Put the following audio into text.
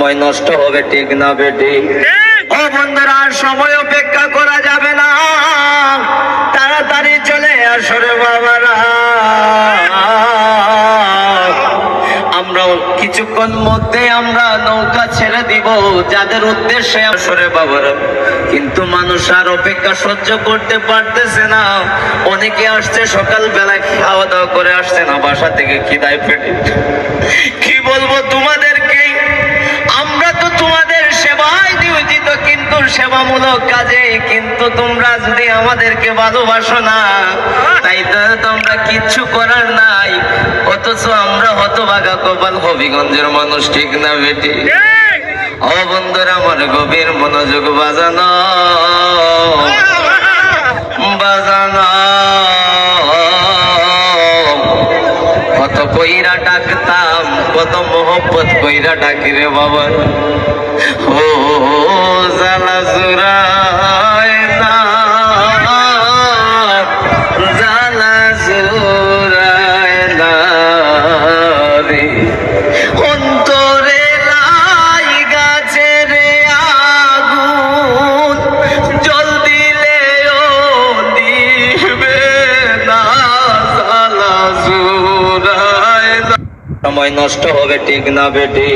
সময় নষ্ট হবে ঠিক না বেটি? ও বন্ধুরা আর সময় অপেক্ষা করা যাবে না। তাড়াতাড়ি চলে আসরে বাবারা। আমরা কিছুক্ষণ মধ্যে আমরা নৌকা ছেড়ে দিব যাদের উদ্দেশ্যে আসরে বাবারা। কিন্তু মানুষ আর অপেক্ষা সহ্য করতে পারতেছে না। অনেকে আসছে সকাল বেলায় খাওয়া দাওয়া করে আসছে না বাসা থেকে খিদায় পেটে কিন্তু সেবামূলক কাজে, কিন্তু তোমরা যদি আমাদেরকে ভালোবাসো না, তাই তো তোমরা কিচ্ছু করার নাই। অথচ আমরা হতভাগা কপাল হবিগঞ্জের মানুষ, ঠিক না বেটি? ও বন্ধুরা, আমার গভীর মনোযোগ বাজানো। বাজানো। কত কইরা ডাকতাম, কত মোহব্বত কইরা ডাকি রে বাবা। ও রে অন্তরে লাই গাছে রে আগুন জল দিলেও দিবে না জালা জুরায় না। সময় নষ্ট হবে ঠিক না বেটি?